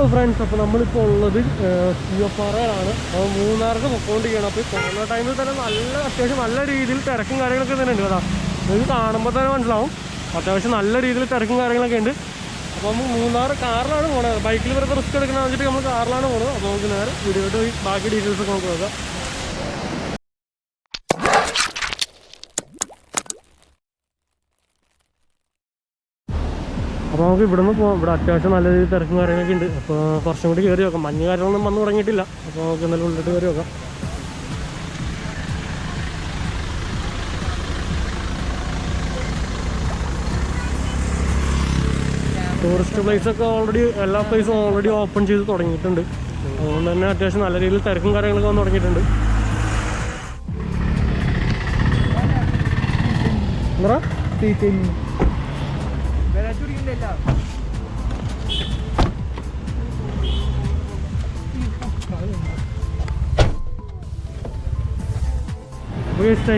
Hello friends അപ്പോൾ നമ്മളിപ്പോൾ ഉള്ളത് ചീവപ്പാറയിലാണ് അപ്പോൾ മൂന്നാർക്ക് പൊക്കോണ്ടിരിക്കുകയാണ് അപ്പോൾ ഈ കൊറോണ ടൈമിൽ തന്നെ നല്ല അത്യാവശ്യം നല്ല രീതിയിൽ തിരക്കും കാര്യങ്ങളൊക്കെ തന്നെ ഉണ്ട് കേട്ടോ. ഇത് കാണുമ്പോൾ തന്നെ മനസ്സിലാവും. അത്യാവശ്യം നല്ല രീതിയിൽ തിരക്കും കാര്യങ്ങളൊക്കെ ഉണ്ട്. അപ്പോൾ നമ്മൾ മൂന്നാർ കാറിലാണ് പോണത്. ബൈക്കിൽ വെറുതെ റിസ്ക് എടുക്കണമെന്ന് വെച്ചിട്ട് നമ്മൾ കാറിലാണ് പോകുന്നത് അപ്പോൾ നമുക്ക് നേരെ വീഡിയോയിട്ട് പോയി ബാക്കി ഡീറ്റെയിൽസ് ഒക്കെ നമുക്ക് നോക്കാം. അപ്പോൾ നമുക്ക് ഇവിടെ നിന്ന് പോകാം ഇവിടെ അത്യാവശ്യം നല്ല രീതിയിൽ തിരക്കും കാര്യങ്ങളൊക്കെ ഉണ്ട്. അപ്പോൾ കുറച്ചും കൂടി കയറി നോക്കാം. മഞ്ഞ് കാര്യങ്ങളൊന്നും വന്നു തുടങ്ങിയിട്ടില്ല. അപ്പോൾ നമുക്ക് എന്നാലും ഉള്ളിട്ട് കയറി നോക്കാം. ടൂറിസ്റ്റ് പ്ലേസ് ഒക്കെ ഓൾറെഡി എല്ലാ പ്ലേസും ഓൾറെഡി ഓപ്പൺ ചെയ്ത് തുടങ്ങിയിട്ടുണ്ട്. അതുകൊണ്ട് തന്നെ അത്യാവശ്യം നല്ല രീതിയിൽ തിരക്കും കാര്യങ്ങളൊക്കെ വന്ന് തുടങ്ങിയിട്ടുണ്ട്. എന്താ?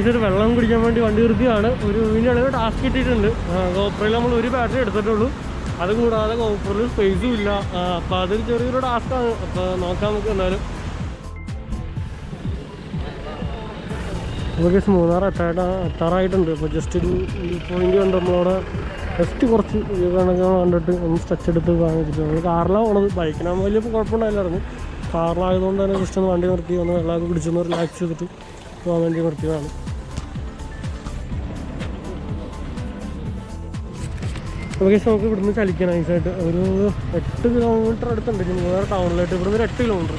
ഒരു വെള്ളം കുടിക്കാൻ വേണ്ടി വണ്ടി നിർത്തിയാണ് ഒരു ഇളവ് ടാസ്ക് കിട്ടിയിട്ടുണ്ട്. ഗോപ്രയിൽ നമ്മൾ ഒരു ബാറ്ററി എടുത്തിട്ടുള്ളൂ. അത് കൂടാതെ ഗോപ്രയിൽ സ്പേസും ഇല്ല. അപ്പോൾ അതൊരു ചെറിയൊരു ടാസ്ക്കാണ് അപ്പോൾ നോക്കാം നമുക്ക് എന്തായാലും. നമുക്ക് മൂന്നാർ എത്താറായിട്ടുണ്ട്. അപ്പോൾ ജസ്റ്റ് ഒരു പോയിന്റ് കണ്ട് നമ്മളവിടെ. ജസ്റ്റ് കുറച്ച് കണക്ക് കണ്ടിട്ട് ഒന്ന് സ്ട്രെച്ച് എടുത്ത് വാങ്ങിച്ചിട്ട് നമ്മൾ കാറിലാണ് പോണത്. ബൈക്കിനാകുമ്പോൾ വലിയ കുഴപ്പമുണ്ടായില്ലായിരുന്നു കാറിലായതുകൊണ്ട് തന്നെ ജസ്റ്റ് ഒന്ന് വണ്ടി നിർത്തി ഒന്ന് വെള്ളമൊക്കെ പിടിച്ചൊന്ന് റിലാക്സ് ചെയ്തിട്ട് പോകാൻ വേണ്ടി നിർത്തിയതാണ്. ഓക്കെ നമുക്ക് ഇവിടുന്ന് ചലിക്കാൻ നൈസായിട്ട് ഒരു എട്ട് കിലോമീറ്റർ അടുത്തുണ്ട്. മൂന്നാർ ടൗണിലായിട്ട് ഇവിടുന്ന് ഒരു എട്ട് കിലോമീറ്റർ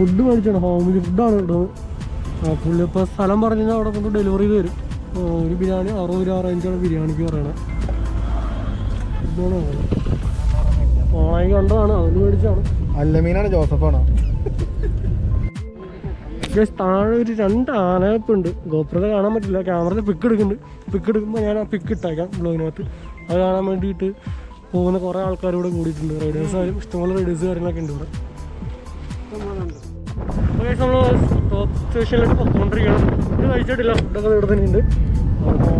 ഫുഡ് മേടിച്ചാണ്. ഹോംലി ഫുഡാണ് ഇടുന്നത് ആ പുള്ളി ഇപ്പോൾ സ്ഥലം പറഞ്ഞാൽ അവിടെ കൊണ്ട് ഡെലിവറി വരും. തരും ഒരു ബിരിയാണി അറുപത് രൂപ റേഞ്ചാണ് ബിരിയാണിക്ക് പറയണത് ഇതാണ് ഓണായി കണ്ടതാണ് അതിന് മേടിച്ചാണ് അല്ലമീനാണ് ജോസഫാണോ? താഴെ ഒരു രണ്ട് ആനയപ്പുണ്ട് ഗോപ്രത കാണാൻ പറ്റില്ല. ക്യാമറയിൽ പിക്ക് എടുക്കുന്നുണ്ട്. പിക്ക് എടുക്കുമ്പോൾ ഞാൻ ആ പിക്ക് ഇട്ടേക്കാം ബ്ലോഗിനകത്ത് അത് കാണാൻ വേണ്ടിയിട്ട് പോകുന്ന കുറേ ആൾക്കാർ ഇവിടെ കൂടിയിട്ടുണ്ട്. റൈഡേഴ്സ് ആയാലും ഇഷ്ടംപോലെ റൈഡേഴ്സ് കാര്യങ്ങളൊക്കെ ഉണ്ട് ഇവിടെ. നമ്മൾ ടോപ്പ് പൊക്കോണ്ടിരിക്കണം ഫുഡ് കഴിച്ചിട്ടില്ല. ഫുഡൊക്കെ ഇവിടെ തന്നെ ഉണ്ട്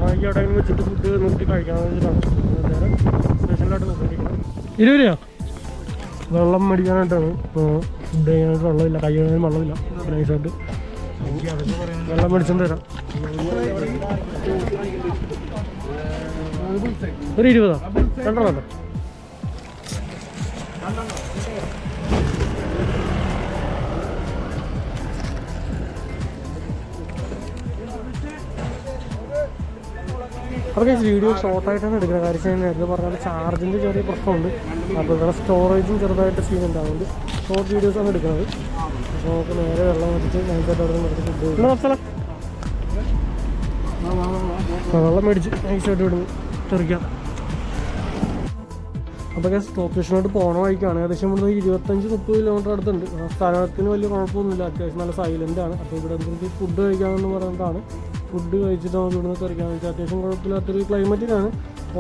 അവിടെ വെച്ചിട്ട് ഫുഡ് നോക്കി കഴിക്കാമെന്ന് വെച്ചിട്ടാണ് സ്റ്റേഷനിലോട്ട് പൊക്കോണ്ടിരിക്കണം ഇരുപത് രൂപ വെള്ളം മേടിക്കാനായിട്ടാണ് ഇപ്പോൾ ഫുഡ് കഴിക്കാനായിട്ട് വെള്ളമില്ല. കൈ കഴിഞ്ഞാലും വെള്ളമില്ല. നൈസായിട്ട് വെള്ളം മേടിച്ചു തരാം ഒരു ഇരുപതാ? രണ്ടെണ്ണം അപ്പോൾ വീഡിയോ ഷോർട്ടായിട്ടാണ് എടുക്കുന്നത്. കാര്യം ചെയ്യുന്നത് പറഞ്ഞാൽ ചാർജിന്റെ ചെറിയ പ്രശ്നമുണ്ട്. അപ്പോൾ ഇവിടെ സ്റ്റോറേജും ചെറുതായിട്ട് സീൻ ഉണ്ടാവുന്നുണ്ട്. ഷോർട്ട് വീഡിയോസാണ് എടുക്കുന്നത്. അപ്പോൾ നമുക്ക് നേരെ വെള്ളം വെച്ചിട്ട് നൈസായിട്ട് അവിടെ നിന്ന് ഫുഡ് മസാല വെള്ളം മേടിച്ച് നൈസായിട്ട് വിടുന്നു തെറിക്കാം. അപ്പോൾ ടോപ്പ് സ്റ്റേഷനോട്ട് പോണ വഴിക്കാണ്. ഏകദേശം ഇവിടുന്ന് ഇരുപത്തഞ്ച് മുപ്പത് കിലോമീറ്റർ അടുത്തുണ്ട്. സ്ഥലത്തിന് വലിയ കുഴപ്പമൊന്നുമില്ല. അത്യാവശ്യം നല്ല സൈലന്റ് ആണ്. അപ്പോൾ ഇവിടെ എന്തെങ്കിലും ഫുഡ് കഴിക്കാമെന്ന് പറഞ്ഞിട്ടാണ്. ഫുഡ് കഴിച്ചിട്ട് നമുക്ക് ഇവിടുന്ന് തെറിക്കാമെന്ന് വെച്ചാൽ അത്യാവശ്യം കുഴപ്പമില്ലാത്തൊരു ക്ലൈമറ്റിലാണ്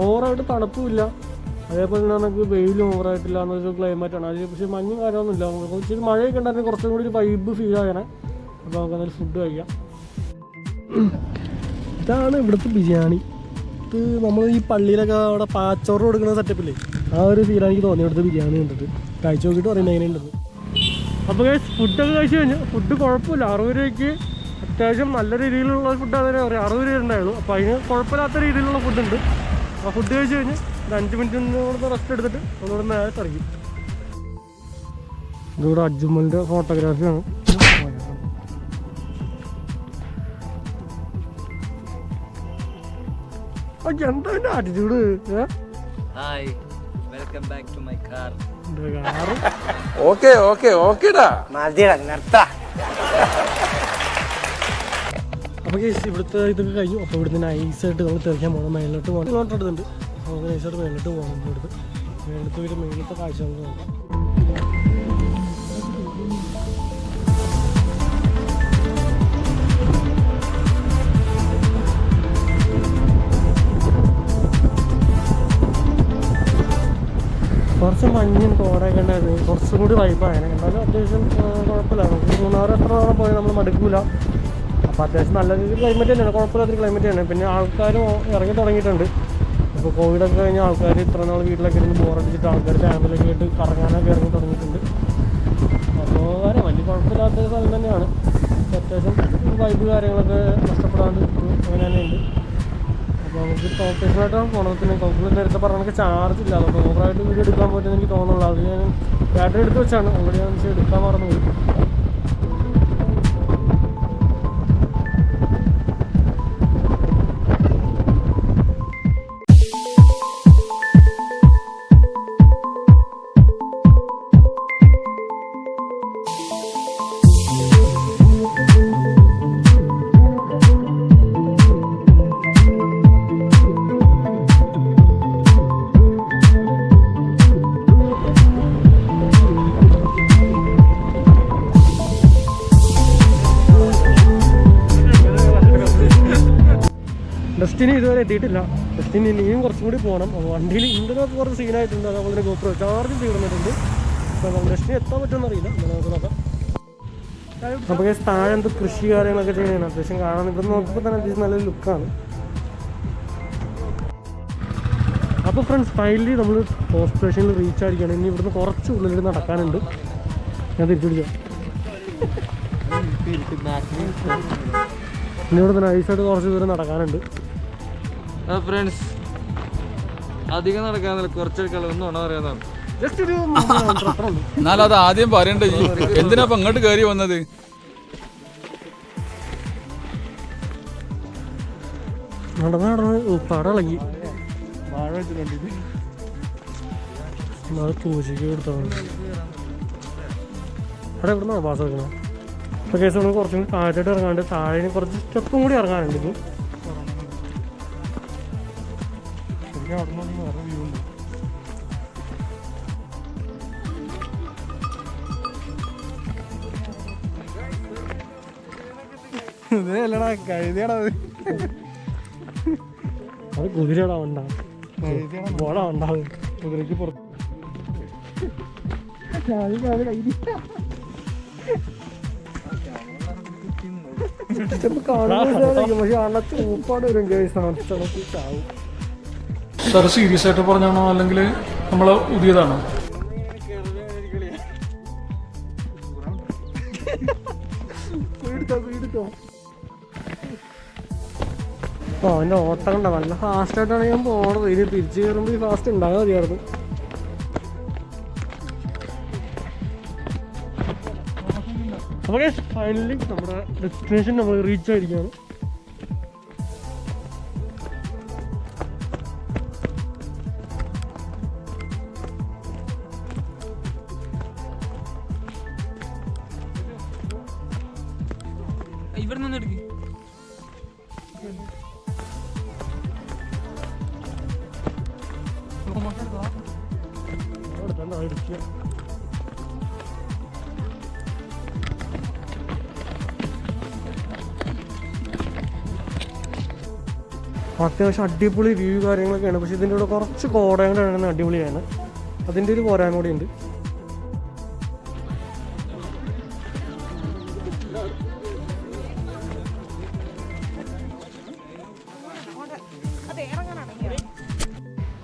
ഓവറായിട്ട് തണുപ്പുമില്ല. അതേപോലെ തന്നെ നമുക്ക് വെയിലും ഓവറായിട്ടില്ല എന്നൊരു ക്ലൈമറ്റാണ് അതിൽ പക്ഷേ മഞ്ഞും കാര്യമൊന്നുമില്ല നമുക്ക് ഇച്ചിരി മഴയൊക്കെ ഉണ്ടായിരുന്നു കുറച്ചും കൂടി ഒരു വൈബ് ഫീൽ ആകണേ അപ്പോൾ നമുക്ക് അതിൽ ഫുഡ് കഴിക്കാം. ഇതാണ് ഇവിടുത്തെ ബിരിയാണി. ഇത് നമ്മൾ ഈ പള്ളിയിലൊക്കെ അവിടെ പാച്ചോറ് കൊടുക്കുന്ന സെറ്റപ്പില്ലേ ആ ഒരു ഫീലാണ് എനിക്ക് തോന്നി ഇവിടുത്തെ ബിരിയാണി കണ്ടിട്ട്. കഴിച്ചു നോക്കിയിട്ട് പറയുന്നത് എങ്ങനെയുണ്ടെന്ന്. അപ്പോൾ ഫുഡൊക്കെ കഴിച്ചു കഴിഞ്ഞാൽ ഫുഡ് കുഴപ്പമില്ല. അറുപത് രൂപയ്ക്ക് അത്യാവശ്യം നല്ല രീതിയിലുള്ള ഫുഡ് അതിനെ പറയാം അറുപത് രൂപ ഉണ്ടായുള്ളൂ അപ്പോൾ അതിന് കുഴപ്പമില്ലാത്ത രീതിയിലുള്ള ഫുഡുണ്ട് ആ ഫുഡ് കഴിച്ച് കഴിഞ്ഞ് ഒരു അഞ്ച് മിനിറ്റ് കൂടെ റെസ്റ്റ് എടുത്തിട്ട് ഒന്നുകൂടെ നേരെ ഇറങ്ങി ഇതിവിടെ അജ്മലിന്റെ ഫോട്ടോഗ്രാഫിയാണ് എന്താ എന്റെ attitude Hi, welcome back to my car. Car okay okay ഓക്കേടാ മതിടാ നിർത്ത. അപ്പോൾ കേസ് ഇവിടുത്തെ ഇതൊക്കെ കഴിഞ്ഞു. അപ്പോൾ ഇവിടുന്ന് നൈസായിട്ട് നമ്മൾ തെറിക്കാൻ പോകണം മേലോട്ട് പോകണം അടുത്തുണ്ട് അപ്പോൾ നമുക്ക് നൈസായിട്ട് മേലോട്ട് പോകണം ഇവിടുത്തെ മേലത്ത് ഒരു മേലത്തെ കാഴ്ച നമുക്ക് നോക്കാം കുറച്ച് മഞ്ഞും കോടൊക്കെ ഉണ്ടായിരുന്നു കുറച്ചും കൂടി വൈബായിരുന്നു എന്നാലും അത്യാവശ്യം കുഴപ്പമില്ല. നമുക്ക് മൂന്നാറ് എത്ര തവണ പോയാൽ നമ്മൾ മടുക്കില്ല അപ്പോൾ അത്യാവശ്യം നല്ല രീതിയിൽ ക്ലൈമറ്റ് തന്നെയാണ് കുഴപ്പമില്ലാത്തൊരു ക്ലൈമറ്റ് തന്നെ പിന്നെ ആൾക്കാരും ഇറങ്ങി തുടങ്ങിയിട്ടുണ്ട്. ഇപ്പോൾ കോവിഡൊക്കെ കഴിഞ്ഞ ആൾക്കാർ ഇത്ര നാൾ വീട്ടിലൊക്കെ ഇരുന്ന് ബോറടിച്ചിട്ട് ആൾക്കാർ ഫാമിലിയൊക്കെ ആയിട്ട് കറങ്ങാനൊക്കെ ഇറങ്ങി തുടങ്ങിയിട്ടുണ്ട്. അപ്പോൾ വരാം വലിയ കുഴപ്പമില്ലാത്ത സ്ഥലം തന്നെയാണ്. അത്യാവശ്യം വൈബ് കാര്യങ്ങളൊക്കെ നഷ്ടപ്പെടാണ്ട് അങ്ങനെ തന്നെ ഉണ്ട് അപ്പോൾ നമുക്ക് ടോപ്പേഷനായിട്ടാണ് പോണത്. പിന്നെ കോക്കിൽ നേരത്തെ പറഞ്ഞ ചാർജ് ഇല്ല. അതുകൊണ്ട് ഓവറായിട്ട് വീഡിയോ എടുക്കാൻ പറ്റുമെന്ന് എനിക്ക് തോന്നുന്നുള്ളൂ. അത് ഞാൻ ബാറ്ററി എടുത്ത് വെച്ചാണ്. ഓൾറെഡി ഞാൻ എടുക്കാൻ മറന്നു പോയി ഡെസ്റ്റിനി ഇതുവരെ എത്തിയിട്ടില്ല. ഡെസ്റ്റിനി ഇനിയും കുറച്ചും കൂടി പോകണം അപ്പോൾ വണ്ടിയിൽ ഇന്റർനെറ്റ് കുറച്ച് സീനായിട്ടുണ്ട് അതുപോലെ തന്നെ ഗോപ്രോ ചാർജ് തീർന്നിട്ടുണ്ട് അപ്പോൾ നമുക്ക് ഡെസ്റ്റിനി എത്താൻ പറ്റുമെന്ന് അറിയില്ല. എന്നാൽ നമുക്ക് നോക്കാം. അപ്പോൾ താഴെ എന്ത് കൃഷി കാര്യങ്ങളൊക്കെ ചെയ്യുന്നതാണ്. അത്യാവശ്യം കാണാൻ ഇവിടെ നോക്കുമ്പോൾ തന്നെ അത്യാവശ്യം നല്ലൊരു ലുക്കാണ് അപ്പോൾ ഫ്രണ്ട്സ് ഫൈനലി നമ്മൾ പോസ്റ്റ് സ്റ്റേഷനിൽ റീച്ച് ആയിരിക്കുകയാണ്. ഇനി ഇവിടുന്ന് കുറച്ച് ഉള്ളിൽ നടക്കാനുണ്ട്. ഞാൻ തിരിച്ചു പിടിക്കാം ഇനി ഇവിടുന്ന് നൈസായിട്ട് കുറച്ച് ദൂരം നടക്കാനുണ്ട്. ഫ്രണ്ട്സ് അധികം നടക്കാന്നില്ല കുറച്ചെടുക്കാനുള്ള ഒന്നും ഉണ പറയാന്നാണ് എന്നാലും അത് ആദ്യം പറയണ്ടേ? എന്തിനാപ്പ എന്തിനാ ഇപ്പൊ ഇങ്ങോട്ട് കയറി വന്നത്? നടന്ന് നടന്ന് പടളകി വാഴ അത് പൂച്ചയ്ക്ക് കൊടുത്താണ് അവിടെ എവിടെ നിന്നാണ് പാസ് എടുക്കുന്നത് ഇപ്പോൾ കേസ് നമ്മൾ കുറച്ചും കൂടി താഴോട്ട് ഇറങ്ങാണ്ട് താഴെ കുറച്ച് സ്റ്റെപ്പും കൂടി ഇറങ്ങാനുണ്ട് ഇത് ശരിക്കും അവിടെ നിന്ന് വേറെ വ്യൂ ഉണ്ട്. ഇതേ അല്ലടാ കഴുതിയാടാ അത്. ഉണ്ടാവും കഴുതിയാടാ ബോള ഉണ്ടാവും കുതിരയ്ക്ക് പുറത്ത്. പക്ഷെ അണത്ത് ഊപ്പാട് വരും കേസ് തണുത്ത് ചാവും. സാർ സീരിയസ് ആയിട്ട് പറഞ്ഞാണോ അല്ലെങ്കിൽ നമ്മൾ പുതിയതാണോ? ഓ എന്റെ ഓട്ടം കണ്ട. നല്ല ഫാസ്റ്റ് ആയിട്ടാണ് ഞാൻ പോണത്. ഇനി തിരിച്ചു കയറുമ്പോൾ ഈ ഫാസ്റ്റ് ഉണ്ടാകാൻ മതിയായിരുന്നു. അപ്പോൾ ഫൈനലി നമ്മുടെ ഡെസ്റ്റിനേഷൻ നമ്മൾ റീച്ച് ആയിരിക്കുകയാണ്. ഇവിടെ നിന്ന് എടുക്കും. അത്യാവശ്യം അടിപൊളി വ്യൂ കാര്യങ്ങളൊക്കെയാണ്. പക്ഷെ ഇതിന്റെ കൂടെ കുറച്ച് കോടയും കൂടെ അടിപൊളിയാണ്. അതിന്റെ ഒരു പോരായ്മ കൂടി ഉണ്ട്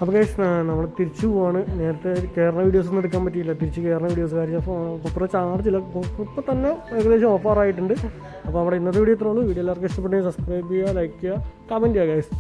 അപ്പോൾ കേസ് നമ്മൾ തിരിച്ചു പോവാണ്. നേരത്തെ കയറുന്ന വീഡിയോസ് ഒന്നും എടുക്കാൻ പറ്റിയില്ല. തിരിച്ച് കയറുന്ന വീഡിയോസ് കാര്യം കൊപ്പറ ചാർജ് ഇല്ല. ഇപ്പോൾ തന്നെ ഏകദേശം ഓഫറായിട്ടുണ്ട് അപ്പോൾ അവിടെ ഇന്നത്തെ വീഡിയോ ഇത്രേ ഉള്ളൂ. വീഡിയോ എല്ലാവർക്കും ഇഷ്ടപ്പെട്ടെങ്കിൽ സബ്സ്ക്രൈബ് ചെയ്യുക ലൈക്ക് ചെയ്യുക കമന്റ് ചെയ്യുക ഗൈസ്